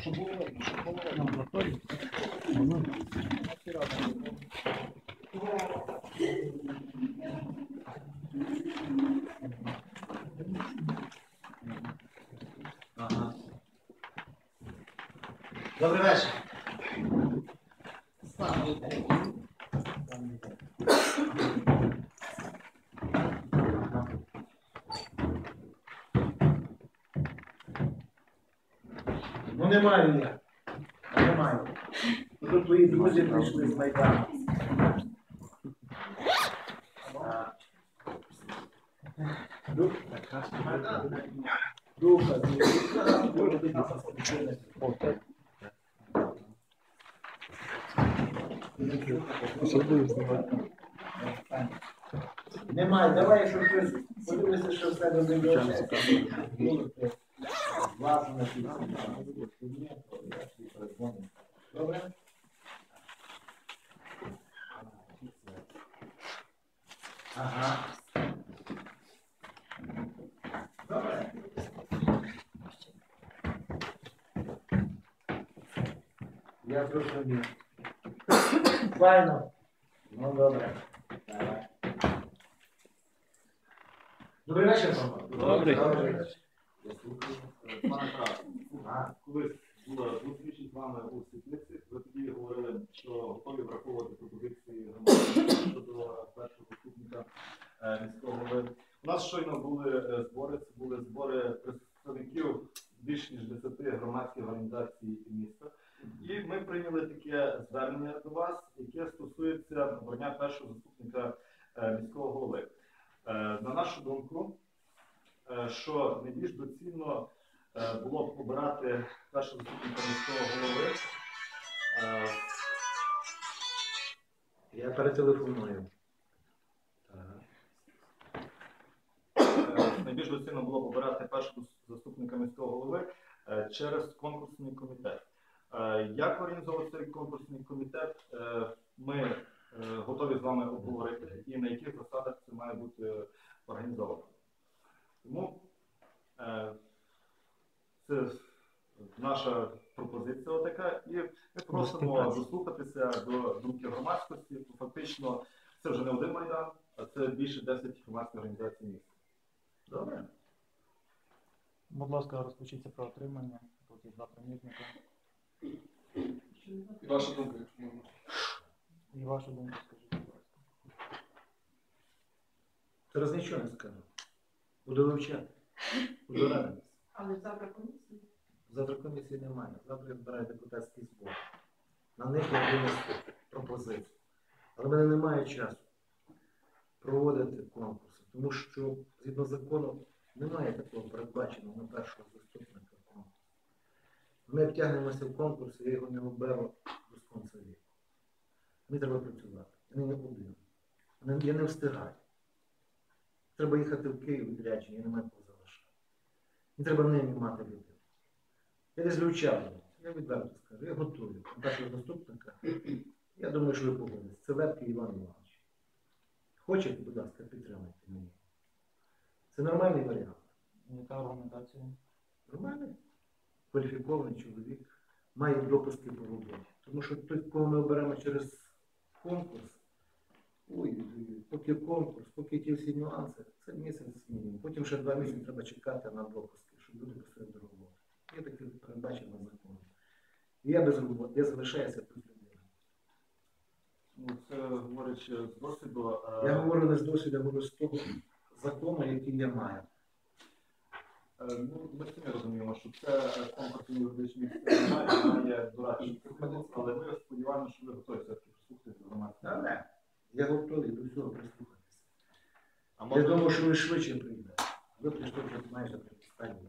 Щоб було видно, щоб. Добрий вечір. Немає я. Немає. Тут твої друзі прийшли з Майдану. А. Ду- Духа, Немає, давай, якщо хтось подивися, що все до тебе. Власне, Я зрозумів. Файно. Ну, добре. Давай. Добрий вечір, пане. Добрий. Добрий вечір. Пане Тарас, А, колись була зустріч з вами у світлиці. Ви тоді говорили, що готові враховувати пропозиції громадян щодо першого заступника е, міського голови. У нас щойно були е, збори. Це були збори представників більш ніж 10 громадських організацій міста. І ми прийняли таке звернення до вас, яке стосується обрання першого заступника е, міського голови. Е, На нашу думку, е, що найбільш доцільно було б обирати першого заступника міського голови. Я перетелефоную. Найбільш доцільно було б обирати першого заступника міського голови через конкурсний комітет. Е, Як організовувати цей конкурсний комітет, е, ми е, готові з вами обговорити і на яких засадах це має бути організовано. Тому це наша пропозиція така, і ми просимо дослухатися до думки громадськості. Фактично, це вже не один майдан, а це більше 10 громадських організацій міста. Добре? Будь ласка, розпочіться про отримання. Тут є два примірника. І ваша думка, якщо можна. І вашу думку скажіть, будь ласка. Зараз нічого не скажу. Буду вивчати. Буду радитися. Але завтра комісія. Завтра комісії немає. Завтра збирає депутатський збор. На них я винесу пропозицію. Але в мене немає часу проводити конкурси, тому що згідно закону немає такого передбаченого на першого заступника. Ми втягнемося в конкурс, я його не оберу до віку. Мені треба працювати. Я не один. Я не встигаю. Треба їхати в Київ відрядження, я не маю кого залишати. Мені треба ними мати людину. Я десь вивчав, я відверто скажу, я готую. На Першого заступника. Я думаю, що ви погодитесь. Це Лепкий Іван Іванович. Хочете, будь ласка, підтримайте мені. Це нормальний варіант. Яка аргументація? Нормальний, кваліфікований чоловік, має допуски по роботі. Тому що той, кого ми оберемо через конкурс, ой, поки конкурс, поки ті всі нюанси, це місяць мінімум. Потім ще два місяці треба чекати на допуски, щоб люди пустили до роботи. Є таке передбачено законом. Я без роботи, я залишаюся тут людина. Ну, це говорячи з досвіду. е, Я говорю не з досвіду, я говорю з того закону, який я маю. Е, Ну, ми самі розуміємо, що це е, конкурс юридичний має, має дорадчий приходить, але ми сподіваємося, що ви готові все-таки прислухатися до громадських. Але я готовий до всього прислухатися. А Я думав, що ви швидше прийдете. Ви прийшли вже майже при останній.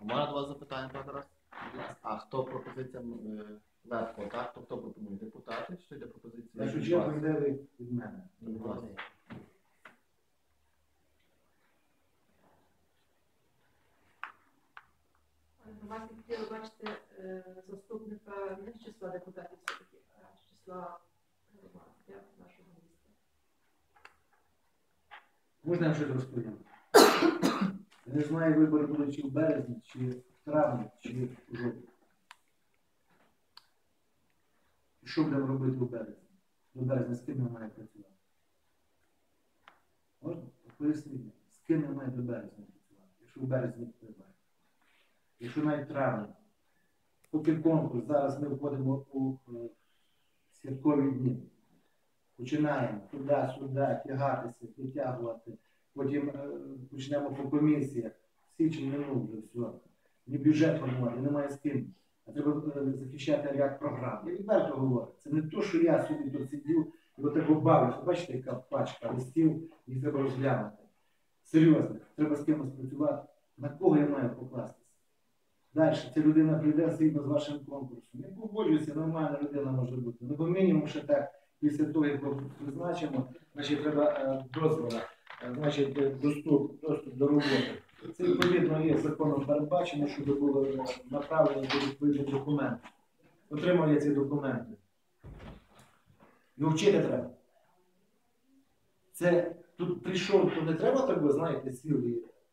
У мене до вас запитання, пане Тарас. А хто пропозиціям е, Левко, так? Хто хто пропонує? Депутати чи йде пропозиція? Чергу вас? йде від мене. наслідки, ви бачите, заступника не з числа депутатів, а з числа е, нашого міста. Можна я щось розповім? Я не знаю, вибори будуть чи в березні, чи в травні, чи в жовтні. Що будемо робити у березні? До березня з ким ми маємо працювати? Можна? Поясніть, з ким ми маємо до березня працювати, якщо в березні працювати. Якщо навіть травня. Поки конкурс, зараз ми входимо у е, святкові дні. Починаємо туди-сюди тягатися, витягувати. Потім е, почнемо по комісіях. Січень минув вже все. Ні бюджет формувати, немає з ким. А треба е, захищати ряд програм. Я відверто говорю. Це не то, що я собі тут сидів і отак бавився. Бачите, яка пачка листів, їх треба розглянути. Серйозно, треба з кимось працювати. На кого я маю покластися? Далі, ця людина прийде згідно з вашим конкурсом. Я погоджуюся, нормальна людина може бути. Ну, бо мінімум ще так, після того, як призначимо, значить, треба е, дозвола, е, значить, е, доступ, доступ до роботи. Це відповідно є законом передбачено, щоб було направлені до відповідних документів. Отримав я ці документи. Його вчити треба. Це тут прийшов, то не треба так, ви знаєте, сіл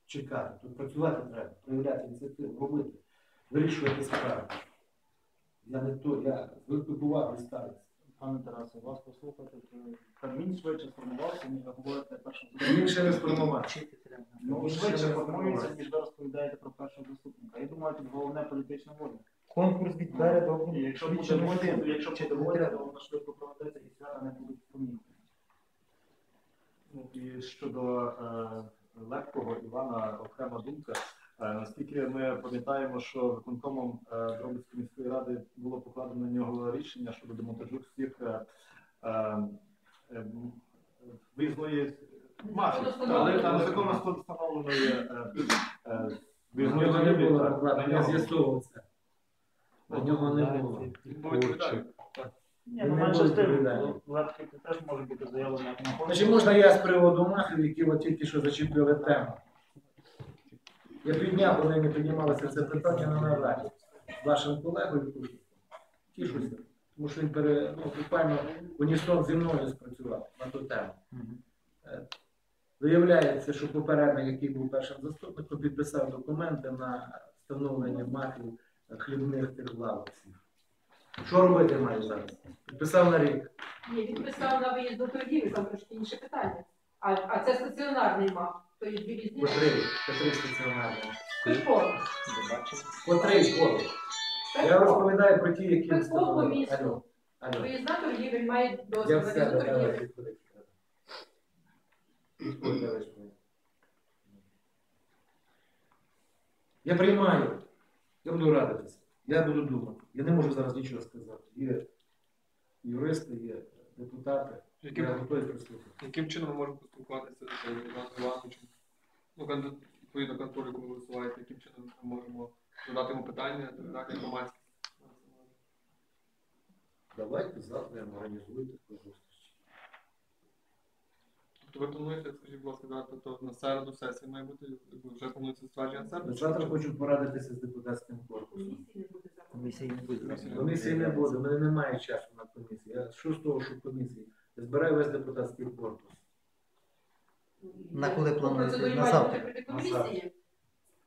чекати. Тут працювати треба, проявляти ініціативу, робити, вирішувати справи. Я не то, я звикли поваги. Пане Тарасе, вас послухати, то Кабмін швидше сформувався, ніж ви говорите першому Він ще не сформував. Ну, швидше формується, ніж ви розповідаєте про першого заступника. Я думаю, тут головне політична воля. Конкурс від переду. І якщо буде воля, не якщо буде воля, то воно швидко проведеться і свята не будуть помітні. Ну, і щодо е, легкого Івана окрема думка. Е, наскільки ми пам'ятаємо, що виконкомом е, Дробицької міської ради було покладено на нього рішення щодо демонтажу всіх е, виїзної мафії, але там законно встановленої На виїзної нього не покладено, на нього. з'ясовував. На нього не було. Ні, ну менше з тим, теж може бути заявлено Значить, можна я з приводу махів, які от тільки що зачепили тему. Я півдня по ними піднімалося це питання на нараді з вашим колегою. Тішуся, тому що він пере, ну, буквально унісон зі мною спрацював на ту тему. Е, Виявляється, що попередник, який був першим заступником, підписав документи на встановлення мафів е, хлібних тих лавок. Що робити маю зараз? Підписав на рік. Ні, він писав на виїзд до торгівлі, там трошки інше питання. А, а це стаціонарний мав, то є дві різні. Котрий, котрий стаціонарний. Прикол. Котрий поруч. Я розповідаю про ті, які Прикол по місту. Алло, алло. Виїзна торгівель має Я дозвіл все виїзд до давай торгівлі. відповідь. Відповідь давай, що. Я приймаю. Я буду радитися. Я буду думати. Я не можу зараз нічого сказати. Є юристи, є депутати. Яким, Я готовий прислухати. яким чином ми можемо поспілкуватися з Іваном Івановичем? Ну, відповідно контролю, яку ви висуваєте, яким чином ми можемо задати йому питання, так, громадські. Давайте завтра організуйте по зустрічі. Тобто ви плануєте, скажіть, будь ласка, да, тобто на середу сесії має бути, вже планується затвердження середу? Завтра хочу порадитися з депутатським корпусом. Комісії не буде завтра. Комісії не буде. Комісії не буде, в мене немає часу на комісії. Я що з того, що комісії? Я збираю весь депутатський корпус. На коли плануєте? На завтра? комісії.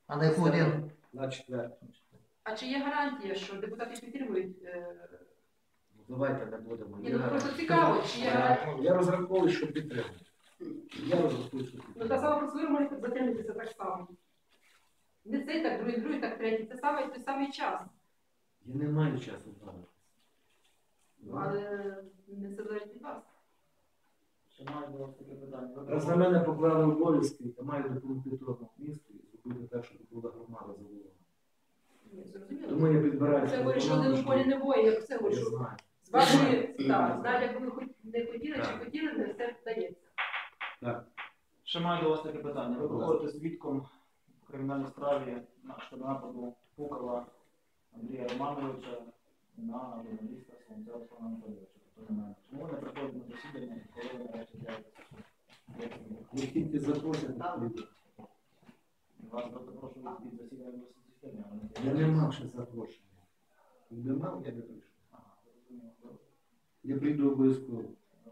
А на яку годину? На четверту. А чи є гарантія, що депутати підтримують? е, Ну, Давайте не будемо. Ні, Я, ну просто цікаво, чи є гарантія. я розраховую, що підтримую. Я розраховую, що Ну, та сама процедура може затягнутися так само. Не цей, так другий, другий, так третій. Це саме той самий час. Я не маю часу бавитися. Ну, але не все залежить від вас. Ще маю до вас таке питання. Раз на мене поклали обов'язки, я маю допомогти тому місту і зробити так, щоб була громада задоволена. Ні, зрозуміло. Тому я підбираю. Це що команду, полі не воїн, як все Я говорить, що знаю. з вашої, Я так, навіть якби ви хоч не хотіли чи хотіли, не все вдається. Ще маю до вас таке питання. Ви Будь ласка. проходите свідком в кримінальній справі на щодо нападу Пукова Андрія Романовича на журналіста Соломця Руслана Анатолійовича. Чому не приходите на засідання, коли ви нарешті з'явитеся? Ви тільки запросите. Вас запрошую від засідання засідання. Я не мав ще запрошення. Якби мав, я би прийшов. Я прийду обов'язково.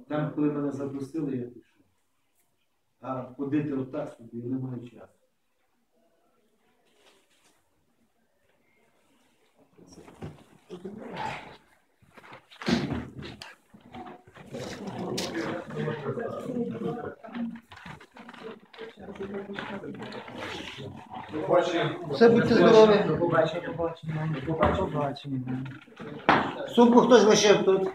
Там, коли мене запросили, я пішов. А ходити отак собі я не маю часу. Все будьте здорові. До хтось лишив тут.